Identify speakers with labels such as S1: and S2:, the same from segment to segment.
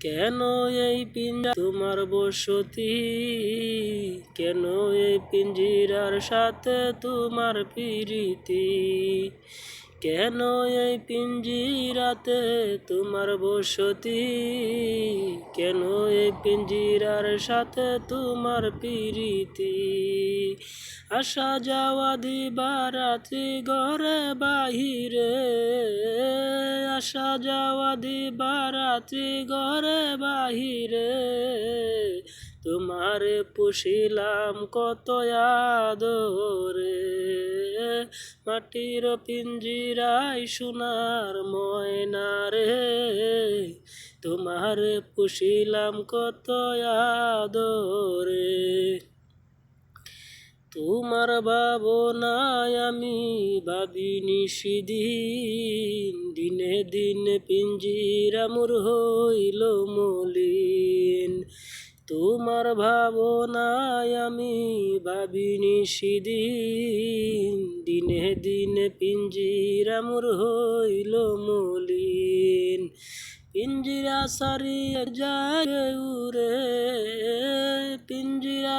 S1: কেন এই পিঞ্জা তোমার বসতি? কেন এই পিঞ্জিরার সাথে তোমার প্রীতি? কেন এই পিঞ্জিরাতে তোমার বসতি? কেন এই পিঞ্জিরার সাথে তোমার প্রীতি? আসা যাওয়া দিবা রাত্রি ঘরে বাহিরে। আসা যাওয়া দিবা রাত্রি ঘরে বাহিরে। তোমার পুষিলাম কত আদরে। মাটির পিঞ্জিরাই সোনার ময়না রে। তোমার পুষিলাম কত আদরে। তোমার ভাবনায় আমি ভাবিনি সেদিন। দিনে দিনে পিঞ্জিরা মোর হইল মলিন। তোমার ভাবনায় আমি ভাবিনি সেদিন। দিনে দিনে পিঞ্জিরা মোর হইল মলিন। পিঞ্জিরা সারিয়া যায়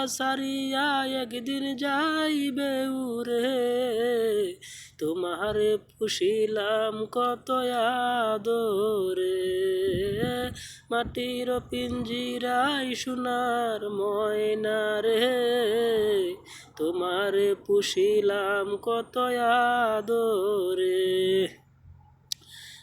S1: সারিয়া একদিন যাইবে উরে তোমারে পুষিলাম কত আদরে। মাটির পিঞ্জিরাই সোনার ময়না রে। তোমারে পুষিলাম কত আদরে।